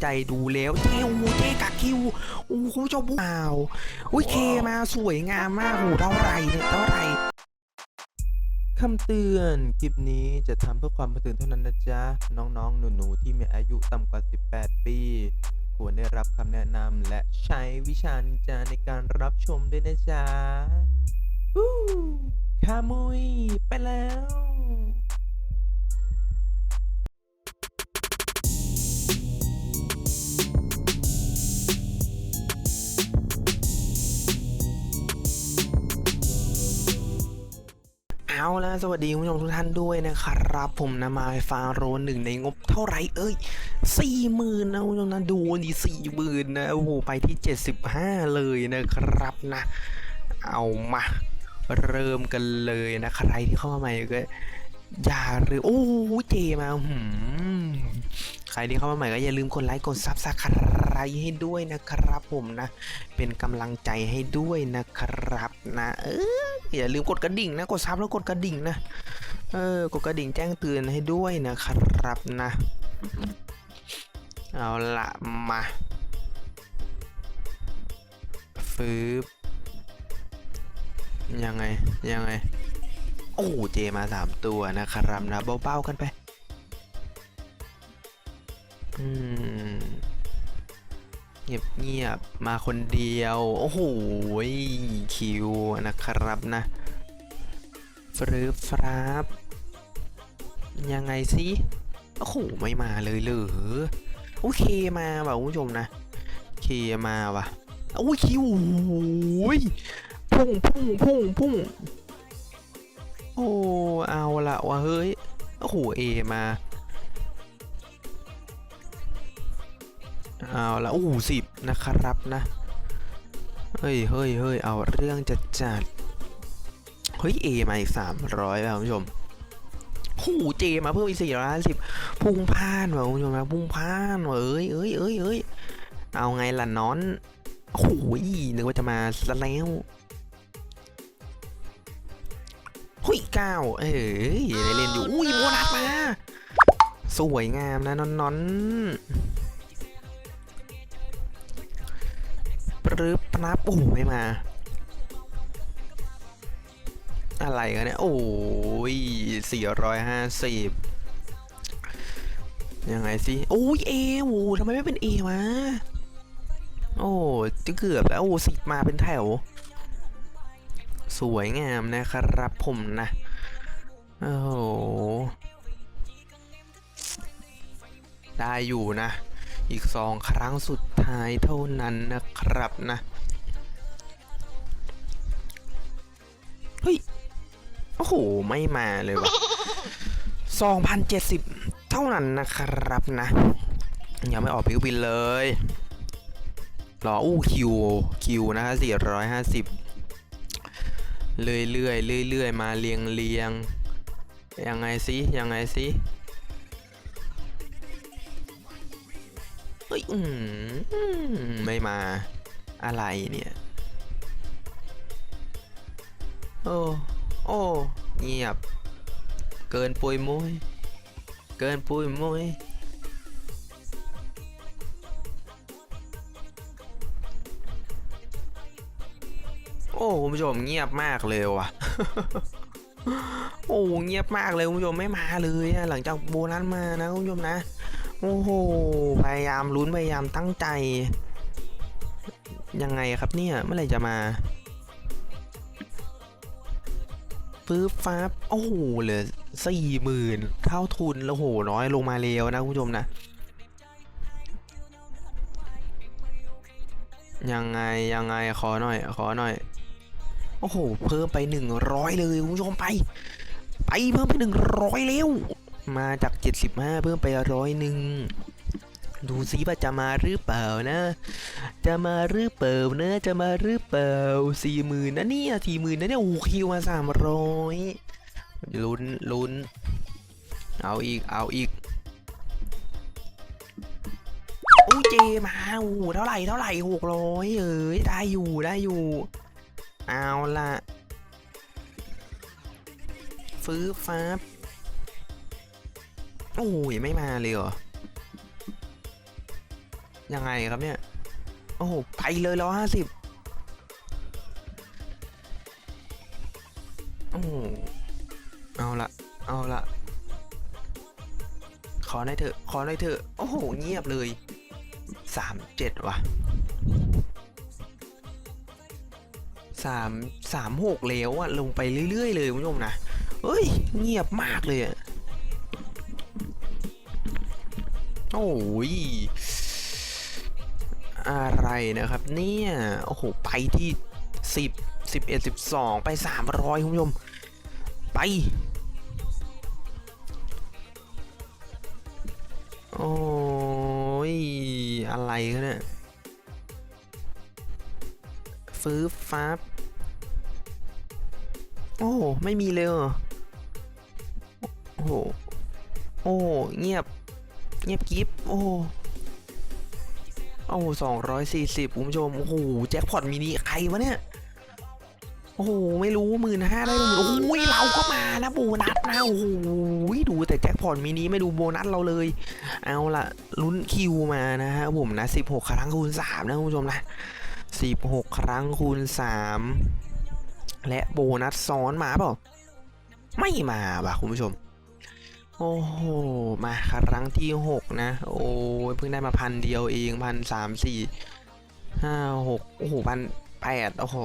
ใจดูแล้วเจ้โอ้โหเจ้กักคิวโอ้คุณผู้ชมว้าวอุ้ยเคมาสวยงามมากโอ้โหเท่าไรเนี่ยเท่าไรคำเตือน คลิปนี้จะทำเพื่อความบันเทิงเท่านั้นนะจ๊ะ น้องๆ หนูๆ ที่มีอายุต่ำกว่า 18 ปี ควรได้รับคำแนะนำและใช้วิชานินจาในการรับชมด้วยนะจ๊ะฮู้คามุยไปแล้ว เอาละสวัสดีคุณผู้ชมทุกท่านด้วยนะครับ ผมนะมาฟาโรหนึ่งในงบเท่าไรเอ้ยสี่หมื่นนะคุณผู้ชมนะดูดีสี่หมื่นนะโอ้โหไปที่เจ็ดสิบห้าเลยนะครับนะ เอามาเริ่มกันเลยนะใครที่เข้ามาใหม่ก็อย่าลืมโอ้โหเจมาหืมใครที่เข้ามาใหม่ก็อย่าลืมกดไลค์กดซับสไครต์ให้ด้วยนะครับผมนะ เป็นกำลังใจให้ด้วยนะครับนะ เออ อย่าลืมกดกระดิ่งนะกดซับแล้วกดกระดิ่งนะเออกดกระดิ่งแจ้งเตือนให้ด้วยนะครับนะ เอาละมาฟืบยังไงยังไง โอ้เจมาสามตัวนะครับนะเบาๆกันไป อืม เงียบๆมาคนเดียว โอ้โหคิวนะครับนะฟรึบฟรับ ยังไงสิโอ้โหไม่มาเลยเหรอโอเคมาว่ะคุณผู้ชมนะเคมาว่ะโอ้คิวโอยพุ่งพุ่งพุ่งพุ่งโอ้เอาละว่ะเฮ้ยโอ้โหเอมา เอาละอู้สิบนะครับนะ เฮ้ยเฮ้ยเฮ้ยเอาเรื่องจัดจัดเฮ้ยเอมาอีกสามร้อยแล้วคุณผู้ชมหูเจมาเพิ่มอีกสี่ร้อยสิบพุ่งพ่านว่ะคุณผู้ชมนะพุ่งพ่านว่ะเอ้ยเอ้ยเอ้ยเอ้ยเอาไงล่ะน้อนโอ้ยนึกว่าจะมาซะแล้วหุยเก้าเอ้ยได้เล่นอยู่ อุ้ยโบนัสมา สวยงามนะนอนนอน ปรึบปนับโอ้ไม่มา อะไรกันเนี่ย โอ้ยสี่ร้อยห้าสิบยังไงสิโอ้ยเอโอ้ทำไมไม่เป็นเอวะโอ้จะเกือบแล้วโอ้สิบมาเป็นแถว สวยงามนะครับผมนะ โอ้โหได้อยู่นะ อีกสองครั้งสุด ท้ายเท่านั้นนะครับนะ เฮ้ย โอ้โห ไม่มาเลยวะสองพันเจ็ดสิบเท่านั้นนะครับนะ ยังไม่ออกพิวบินเลย รออู้คิวคิวนะฮะสี่ร้อยห้าสิบเรื่อยเรื่อยเรื่อยเรื่อยๆมาเรียงเรียงๆยังไงสิยังไงสิ ฮ้ย อืมไม่มา อะไรเนี่ย โอ้ โอ้ เงียบ เกินปุยมุย เกินปุยมุย โอ้คุณผู้ชมเงียบมากเลยว่ะโอ้เงียบมากเลยคุณผู้ชมไม่มาเลยหลังจากโบนัสมานะคุณผู้ชมนะ โอ้โห พยายามลุ้นพยายามตั้งใจ ยังไงครับเนี่ยเมื่อไหร่จะมาปึ๊บฟ้าบโอ้โหเหลือสี่หมื่นเท่าทุนแล้วโหน้อยลงมาเร็วนะคุณผู้ชมนะยังไงยังไงขอหน่อย ขอหน่อย โอ้โห เพิ่มไปหนึ่งร้อยเลยคุณผู้ชมไป ไปเพิ่มไปหนึ่งร้อยเร็ว มาจาก 75 เพิ่มไปร้อยหนึ่งดูซิว่าจะมาหรือเปล่านะ จะมาหรือเปล่านะ จะมาหรือเปล่าสี่หมื่นนะเนี่ยสี่หมื่นนะเนี่ยโอ้คิวมาสามร้อยลุ้นลุ้น เอาอีก เอาอีก โอ้เจมาโอ้เท่าไหร่เท่าไหร่หกร้อยเอ้ยได้อยู่ได้อยู่ เอาละฟื้บฟ้า โอ้ยไม่มาเลยเหรอ ยังไงครับเนี่ย โอ้โห ไปเลยร้อยห้าสิบโอ้โหเอาละ เอาละ ขอได้เถอะ ขอได้เถอะ โอ้โห เงียบเลย สามเจ็ดว่ะสามสามหกแล้วอะลงไปเรื่อย ๆ เลยคุณผู้ชมนะ เฮ้ย เงียบมากเลยอะ โอ้ยอะไรนะครับ เนี่ย โอ้โห ไปที่สิบสิบเอ็ดสิบสองไปสามร้อยคุณผู้ชม ไป โอ้ย อะไรกันเนี่ย ฟื้อฟ้าบโอ้ ไม่มีเลยเหรอ โอ้โห โอ้ เงียบ เงียบกิฟโอ้โอ้สองร้อยสี่สิบคุณผู้ชม โอ้โห แจ็คพอตมินิใครวะเนี่ย โอ้โห ไม่รู้หมื่นห้าได้หมื่นโอ้ย เราก็มานะโบนัสนะ โอ้โห ดูแต่แจ็คพอตมินิไม่ดูโบนัสเราเลย เอาละลุ้นคิวมานะฮะผมนะสิบหกครั้งคูณสามนะคุณผู้ชมนะสิบหกครั้งคูณสามและโบนัสซ้อนมาเปล่า ไม่มาว่ะคุณผู้ชม โอ้โห มาครั้งที่หกนะ โอ้ยเพิ่งได้มาพันเดียวเองพันสามสี่ห้าหกโอ้โหพันแปดโอ้โห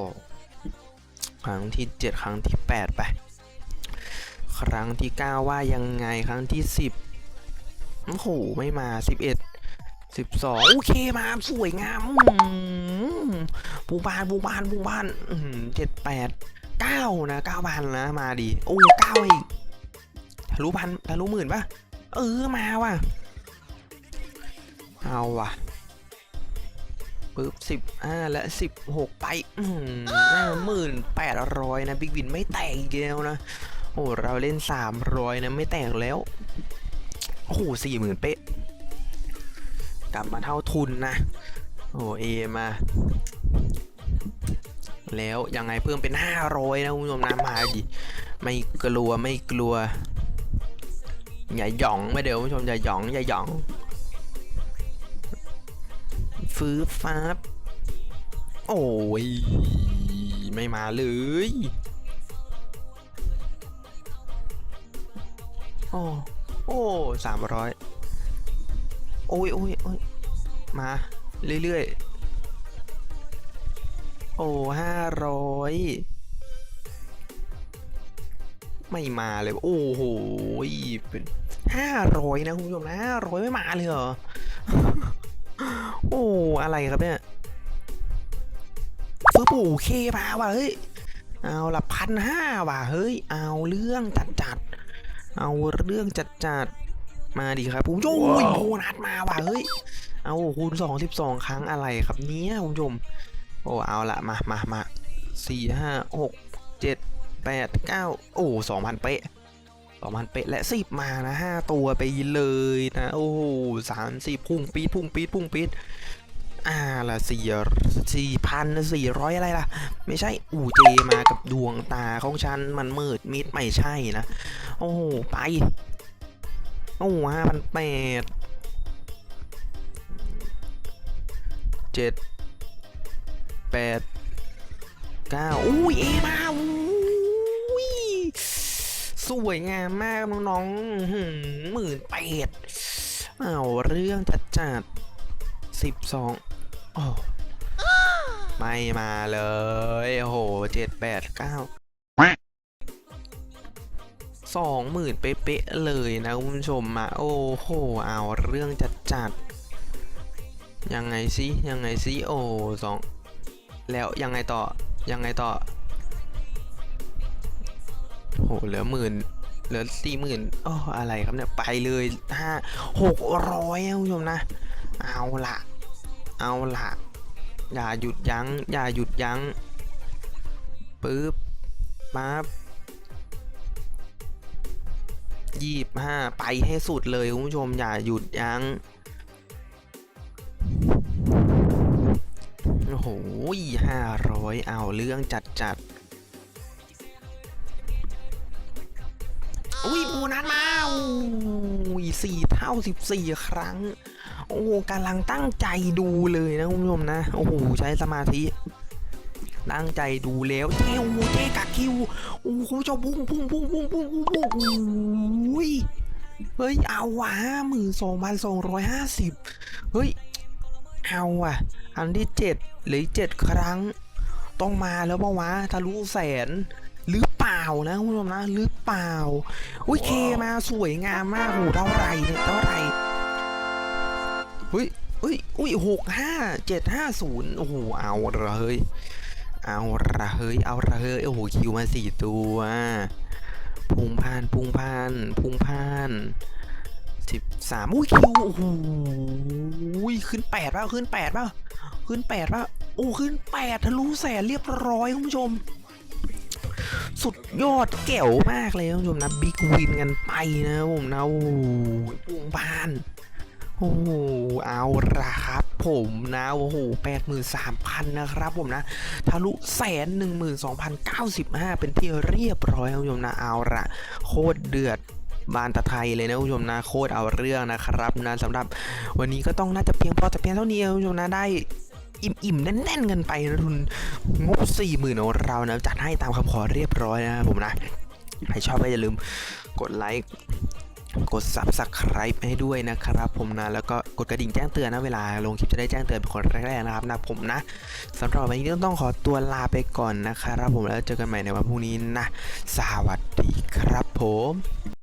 ครั้งที่เจ็ดครั้งที่แปดไป ครั้งที่เก้าว่ายังไงครั้งที่สิบโอ้โห ไม่มาสิบเอ็ดสิบสองโอเคมาสวยงามอื้อหือปูบานปูบานปูบานเจ็ดแปดเก้านะเก้าพันนะ มาดิโอ้เก้าอีก ทะลุพันทะลุหมื่นปะเออมาว่ะ เอาว่ะปึ๊บสิบห้าและสิบหกไปหมื่นแปดร้อยนะบิ๊กวินไม่แตกอีกแล้วนะ โอ้เราเล่นสามร้อยนะไม่แตกแล้ว โอ้โหสี่หมื่นเป๊ะ กลับมาเท่าทุนนะ โอ้เอมา แล้วยังไงเพิ่มเป็นห้าร้อยนะคุณผู้ชมนะมาดิไม่กลัวไม่กลัว อย่าหยองไม่เดี๋ยวคุณผู้ชมอย่าหยองอย่าหยองฟื้อฟ้าโอ้ยไม่มาเลยโอ้โอ้สามร้อยโอ้ยโอ้ยโอ้ยมาเรื่อยๆโอ้ห้าร้อย ไม่มาเลย โอ้โหเป็นห้าร้อยนะคุณผู้ชมนะห้าร้อยไม่มาเลยเหรอ โอ้อะไรครับเนี่ยฟื้นปู่เคมาว่ะเฮ้ย เอาละพันห้าว่ะเฮ้ย เอาเรื่องจัดจัดๆเอาเรื่องจัดจัดๆมาดิครับผมโอ้ยโบนัสมาว่ะเฮ้ย เอาคูณสองสิบสองครั้งอะไรครับเนี้ยคุณผู้ชม โอ้เอาละมามามาสี่ห้าหกเจ็ด แปดเก้าโอ้สองพันเป๊ะสองพันเป๊ะและสิบมานะห้าตัวไปเลยนะโอ้สามสี่พุ่งปีดพุ่งปีดพุ่งปีดอ่าละสี่สี่พันสี่ร้อยอะไรล่ะ ไม่ใช่อูเจมากับดวงตาของฉันมันมืดมิดไม่ใช่นะ โอ้ไปโอ้ห้าพันแปดเจ็ดแปดเก้าอุ้ยเอมาอุ้ สวยงามมากน้องๆหมื่นแปดเอาเรื่องจัดจัดสิบสองโอ้ไม่มาเลย โอ้โหเจ็ดแปดเก้าสองหมื่นเป๊ะๆเลยนะคุณผู้ชมมาโอ้โหเอาเรื่องจัดจัดยังไงสิยังไงสิโอ้สองแล้วยังไงต่อยังไงต่อ เหลือหมื่นเหลือสี่หมื่นโอ้อะไรครับเนี่ย ไปเลยห้าหกร้อยคุณผู้ชมนะ เอาละเอาละอย่าหยุดยัง้ง อย่าหยุดยัง้งปึ๊บปั๊บยี่บห้าไปให้สุดเลยคุณผู้ชม อย่าหยุดยัง้งโอ้โหห้าร้อยเอาเรื่องจัด นัสมาอุ้ยสี่เท่าสิบสี่ครั้ง โอ้กำลังตั้งใจดูเลยนะคุณผู้ชมนะ โอ้โห ใช้สมาธิ ตั้งใจดูแล้วเจ้โอ้เจ้กักคิว โอ้คุณผู้ชมพุ่งพุ่งพุ่งพุ่งพุ่งพุ่งพุ่งโอ้ยเฮ้ย เอาว่ะห้าหมื่นสองพันสองร้อยห้าสิบเฮ้ย เอาว่ะ อันที่เจ็ดหรือเจ็ดครั้ง ต้องมาแล้วปะวะทะลุแสน ล่านะคุณผู้ชมนะหรือเปล่าอุ้ยเคมาสวยงามมากโหเท่าไหรเนี่ยเท่าไหรอุ้ยอุ้ยอุ้ยหกห้าเจ็ดห้าศูนย์โอ้โหเอาละเฮ้ยเอาละเฮ้ยเอาละเฮ้ยโอ้โหคิวมาสี่ตัวพุงพานพุงพานพุงพานสิบสามอุ้ยคิวโอ้โหขึ้นแปดป่ะขึ้นแปดป่ะขึ้นแปดป่ะโอ้ขึ้นแปดทะลุแสนเรียบร้อยคุณผู้ชม สุดยอดแก้วมากเลยคุณผู้ชมนะบิ๊กวินกันไปนะผมนะโอ้โหพุงพานโอ้โหเอาละครับผมนะโอ้โหแปดหมื่นสามพันนะครับผมนะ ทะลุแสนหนึ่งหมื่นสองพันเก้าสิบห้าเป็นที่เรียบร้อยคุณผู้ชมนะเอาละโคตรเดือดบานตะไทยเลยนะคุณผู้ชมนะโคตรเอาเรื่องนะครับนะสำหรับวันนี้ก็ต้องน่าจะเพียงพอแต่เพียงเท่านี้คุณผู้ชมนะได้ อิ่มๆแน่นๆกันไปนะทุนงบสี่หมื่นของเรานะจัดให้ตามคำขอเรียบร้อยนะผมนะใครชอบก็อย่าลืมกดไลค์กด subscribe ให้ด้วยนะครับ ผมนะแล้วก็กดกระดิ่งแจ้งเตือนนะเวลาลงคลิปจะได้แจ้งเตือนเป็นคนแรกๆนะครับนะผมนะสำหรับวันนี้ต้องขอตัวลาไปก่อนนะครับผมแล้วเจอกันใหม่ในวันพรุ่งนี้นะ สวัสดีครับผม